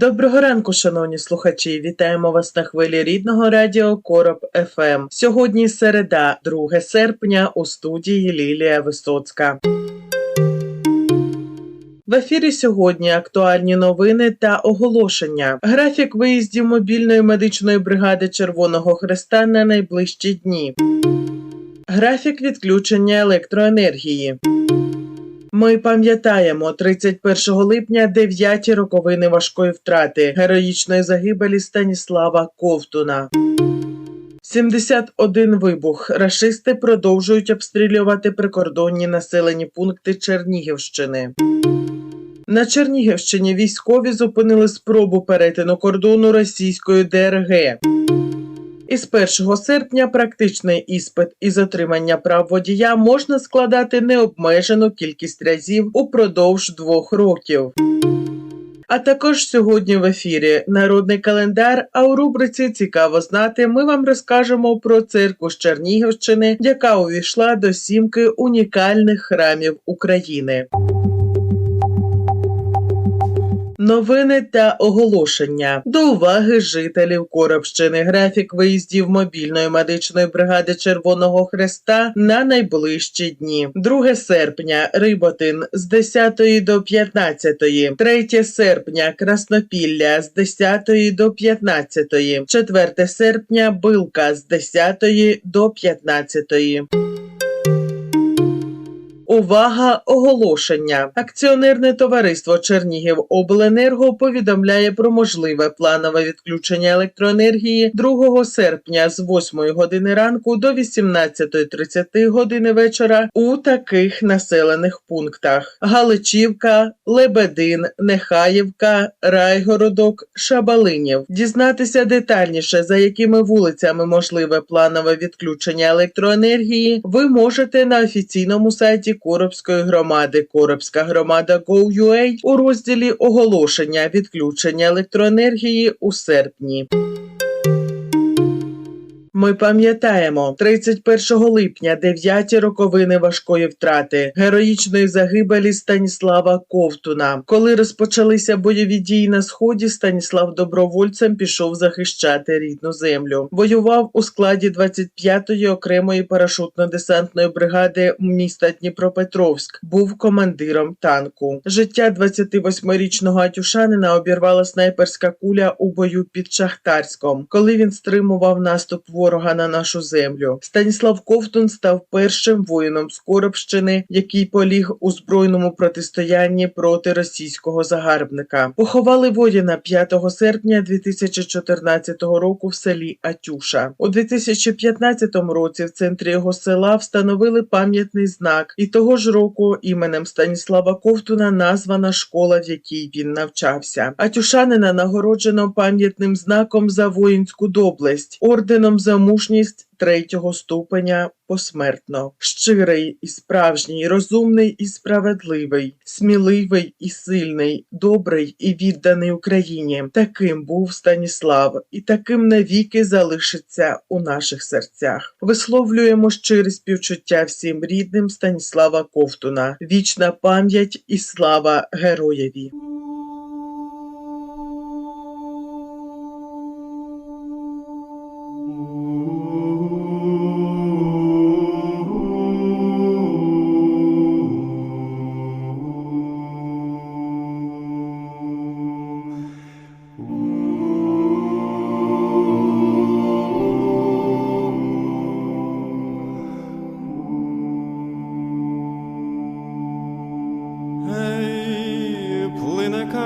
Доброго ранку, шановні слухачі! Вітаємо вас на хвилі рідного радіо Короб ФМ. Сьогодні середа, 2 серпня, у студії Лілія Висоцька. В ефірі сьогодні актуальні новини та оголошення. Графік виїздів мобільної медичної бригади Червоного Хреста на найближчі дні. Графік відключення електроенергії. Ми пам'ятаємо 31 липня дев'яті роковини важкої втрати героїчної загибелі Станіслава Ковтуна. 71 вибух. Рашисти продовжують обстрілювати прикордонні населені пункти Чернігівщини. На Чернігівщині військові зупинили спробу перетину кордону російської ДРГ. Із 1 серпня практичний іспит із отримання прав водія можна складати необмежену кількість разів упродовж двох років. А також сьогодні в ефірі народний календар. А у рубриці Цікаво знати ми вам розкажемо про церкву з Чернігівщини, яка увійшла до сімки унікальних храмів України. Новини та оголошення до уваги жителів Коробщини. Графік виїздів мобільної медичної бригади Червоного Хреста на найближчі дні. 2 серпня Риботин з 10 до 15, 3 серпня Краснопілля з 10 до 15, 4 серпня Билка з 10 до 15. Увага! Оголошення! Акціонерне товариство Чернігів Обленерго повідомляє про можливе планове відключення електроенергії 2 серпня з 8 години ранку до 18.30 години вечора у таких населених пунктах: Галичівка, Лебедин, Нехаївка, Райгородок, Шабалинів. Дізнатися детальніше, за якими вулицями можливе планове відключення електроенергії, ви можете на офіційному сайті Коробської громади Коробська громада Go.ua у розділі оголошення відключення електроенергії у серпні. Ми пам'ятаємо 31 липня дев'яті роковини важкої втрати героїчної загибелі Станіслава Ковтуна. Коли розпочалися бойові дії на сході, Станіслав добровольцем пішов захищати рідну землю. Воював у складі 25-ї окремої парашутно-десантної бригади міста Дніпропетровськ. Був командиром танку. Життя 28-річного Атюшанина обірвала снайперська куля у бою під Шахтарськом, коли він стримував наступ ворога на нашу землю. Станіслав Ковтун став першим воїном з Коробщини, який поліг у збройному протистоянні проти російського загарбника. Поховали воїна 5 серпня 2014 року в селі Атюша. У 2015 році в центрі його села встановили пам'ятний знак, і того ж року іменем Станіслава Ковтуна названа школа, в якій він навчався. Атюшанина нагороджено пам'ятним знаком за воїнську доблесть, орденом за мужність третього ступеня посмертно. Щирий і справжній, розумний і справедливий, сміливий і сильний, добрий і відданий Україні. Таким був Станіслав, і таким навіки залишиться у наших серцях. Висловлюємо щире співчуття всім рідним Станіслава Ковтуна. Вічна пам'ять і слава героєві.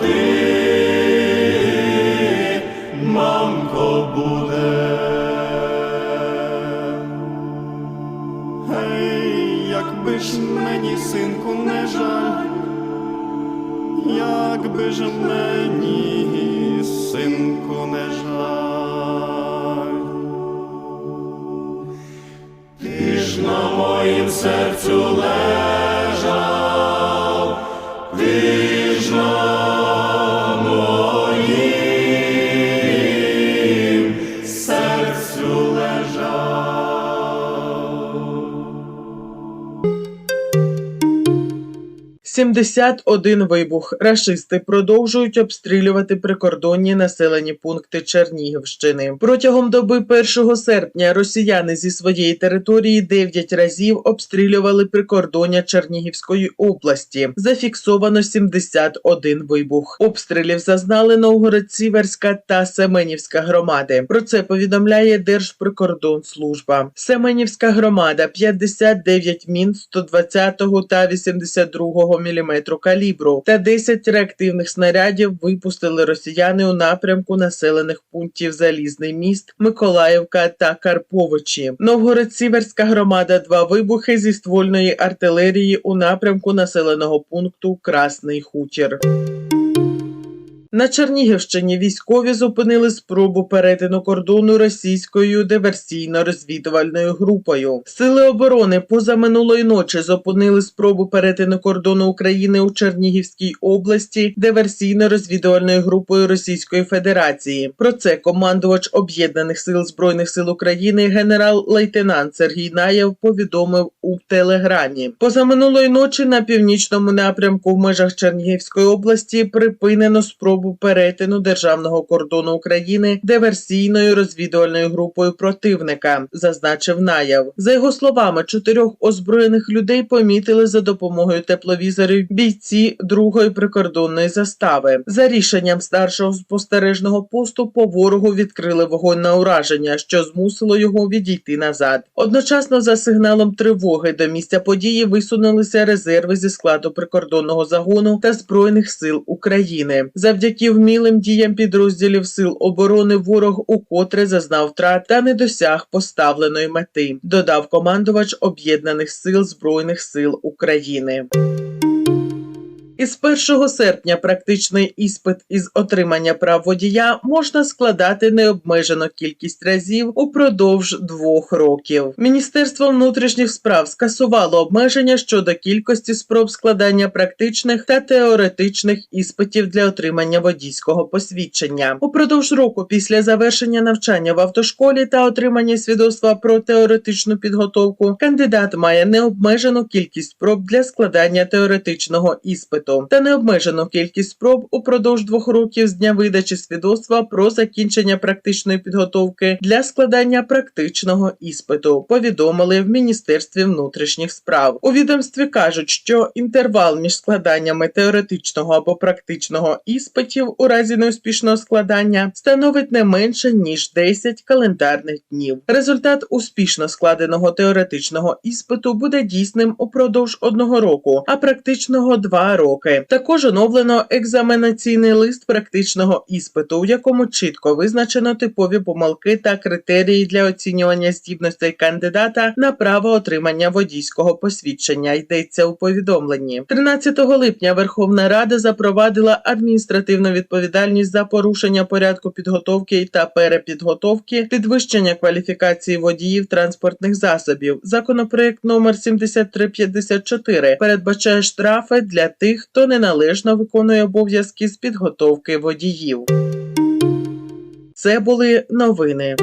ти, мамко, буде. Якби ж мені, синку, не жаль, якби ж мені, синку, не жаль. Ти ж на моїм серцю лежав, 71 вибух. Рашисти продовжують обстрілювати прикордонні населені пункти Чернігівщини. Протягом доби 1 серпня росіяни зі своєї території 9 разів обстрілювали прикордоння Чернігівської області. Зафіксовано 71 вибух. Обстрілів зазнали Новгород-Сіверська та Семенівська громади. Про це повідомляє Держприкордонслужба. Семенівська громада 59 мін 120 та 82 мм калібру та 10 реактивних снарядів випустили росіяни у напрямку населених пунктів Залізний міст, Миколаївка та Карповичі. Новгород-Сіверська громада два вибухи зі ствольної артилерії у напрямку населеного пункту Красний Хутір. На Чернігівщині військові зупинили спробу перетину кордону російською диверсійно-розвідувальною групою. Сили оборони позаминулої ночі зупинили спробу перетину кордону України у Чернігівській області диверсійно-розвідувальною групою Російської Федерації. Про це командувач об'єднаних сил збройних сил України генерал-лейтенант Сергій Наєв повідомив у телеграмі. Позаминулої ночі на північному напрямку в межах Чернігівської області припинено спробу перетину державного кордону України диверсійною розвідувальною групою противника, зазначив Наєв. За його словами, чотирьох озброєних людей помітили за допомогою тепловізорів бійці другої прикордонної застави. За рішенням старшого спостережного посту по ворогу відкрили вогонь на ураження, що змусило його відійти назад. Одночасно, за сигналом тривоги до місця події висунулися резерви зі складу прикордонного загону та збройних сил України. Завдяки вмілим діям підрозділів сил оборони ворог укотре зазнав втрат та не досяг поставленої мети. Додав командувач об'єднаних сил збройних сил України. Із 1 серпня практичний іспит із отримання прав водія можна складати необмежену кількість разів упродовж двох років. Міністерство внутрішніх справ скасувало обмеження щодо кількості спроб складання практичних та теоретичних іспитів для отримання водійського посвідчення. Упродовж року після завершення навчання в автошколі та отримання свідоцтва про теоретичну підготовку кандидат має необмежену кількість спроб для складання теоретичного іспиту. Іспиту та необмежену кількість спроб упродовж двох років з дня видачі свідоцтва про закінчення практичної підготовки для складання практичного іспиту. Повідомили в Міністерстві внутрішніх справ. У відомстві кажуть, що інтервал між складаннями теоретичного або практичного іспитів у разі неуспішного складання становить не менше ніж 10 календарних днів. Результат успішно складеного теоретичного іспиту буде дійсним упродовж одного року, а практичного два роки. Також оновлено екзаменаційний лист практичного іспиту, у якому чітко визначено типові помилки та критерії для оцінювання здібностей кандидата на право отримання водійського посвідчення. Йдеться у повідомленні. 13 липня Верховна Рада запровадила адміністративну відповідальність за порушення порядку підготовки та перепідготовки, підвищення кваліфікації водіїв транспортних засобів. Законопроект номер 7354 передбачає штрафи для тих, хто неналежно виконує обов'язки з підготовки водіїв. Це були новини.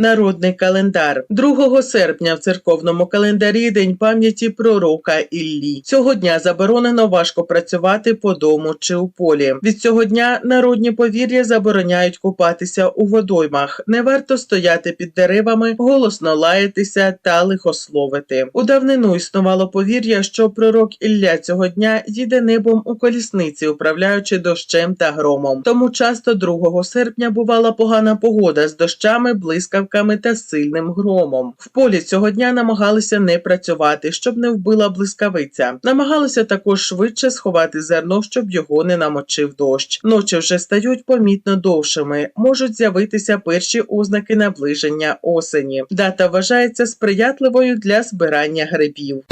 Народний календар 2 серпня в церковному календарі День пам'яті пророка Іллі. Цього дня заборонено важко працювати по дому чи у полі. Від цього дня народні повір'я забороняють купатися у водоймах. Не варто стояти під деревами, голосно лаятися та лихословити. У давнину існувало повір'я, що пророк Ілля цього дня їде небом у колісниці, управляючи дощем та громом. Тому часто 2 серпня бувала погана погода з дощами, блискавками та сильним громом. В полі цього дня намагалися не працювати, щоб не вбила блискавиця. Намагалися також швидше сховати зерно, щоб його не намочив дощ. Ночі вже стають помітно довшими. Можуть з'явитися перші ознаки наближення осені. Дата вважається сприятливою для збирання грибів.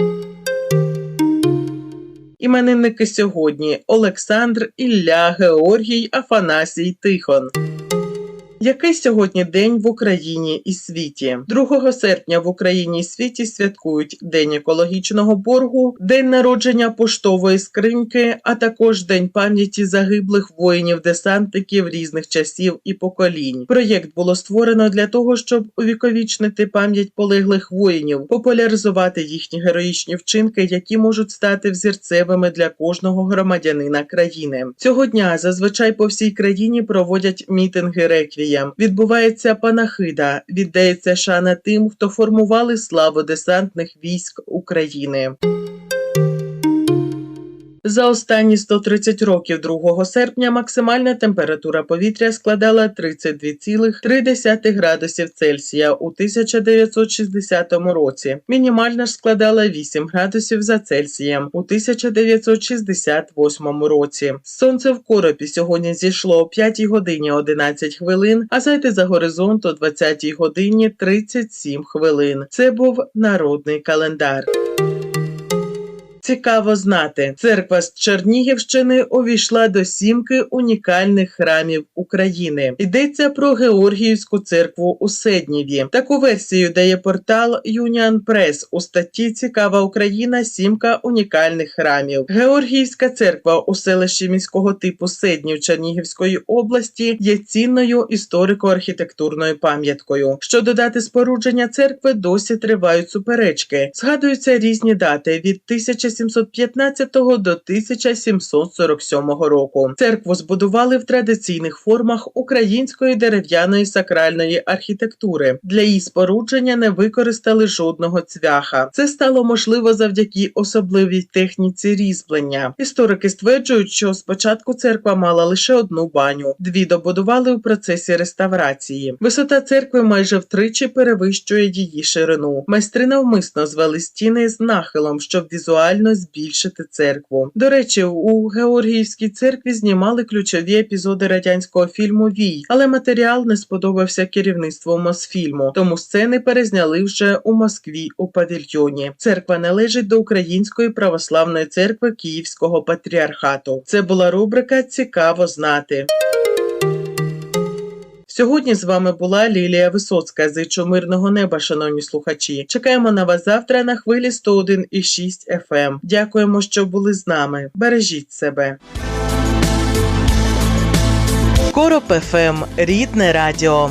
Іменинники сьогодні Олександр, Ілля, Георгій, Афанасій, Тихон. Який сьогодні день в Україні і світі? 2 серпня в Україні і світі святкують День екологічного боргу, День народження поштової скриньки, а також День пам'яті загиблих воїнів-десантників різних часів і поколінь. Проєкт було створено для того, щоб увіковічнити пам'ять полеглих воїнів, популяризувати їхні героїчні вчинки, які можуть стати взірцевими для кожного громадянина країни. Цього дня зазвичай по всій країні проводять мітинги реквієм. Відбувається панахида, віддається шана тим, хто формували славу десантних військ України. За останні 130 років 2 серпня максимальна температура повітря складала 32,3 градусів Цельсія у 1960 році. Мінімальна ж складала 8 градусів за Цельсієм у 1968 році. Сонце в коропі сьогодні зійшло о 5 годині 11 хвилин, а зайти за горизонт о 20 годині 37 хвилин. Це був народний календар. Цікаво знати, церква з Чернігівщини увійшла до сімки унікальних храмів України. Йдеться про Георгіївську церкву у Седніві. Таку версію дає портал Union Press у статті Цікава Україна. Сімка унікальних храмів. Георгіївська церква у селищі міського типу Седнів Чернігівської області є цінною історико-архітектурною пам'яткою. Щодо дати спорудження церкви, досі тривають суперечки. Згадуються різні дати від 1715 до 1747 року. Церкву збудували в традиційних формах української дерев'яної сакральної архітектури. Для її спорудження не використали жодного цвяха. Це стало можливо завдяки особливій техніці різьблення. Історики стверджують, що спочатку церква мала лише одну баню, дві добудували у процесі реставрації. Висота церкви майже втричі перевищує її ширину. Майстри навмисно звели стіни з нахилом, щоб візуально збільшити церкву. До речі, у Георгіївській церкві знімали ключові епізоди радянського фільму Вій, але матеріал не сподобався керівництву Мосфільму, тому сцени перезняли вже у Москві у павільйоні. Церква належить до Української православної церкви Київського патріархату. Це була рубрика Цікаво знати. Сьогодні з вами була Лілія Висоцька. Зичу мирного неба, шановні слухачі. Чекаємо на вас завтра на хвилі 101,6 FM. Дякуємо, що були з нами. Бережіть себе. Короб ФМ. Рідне радіо.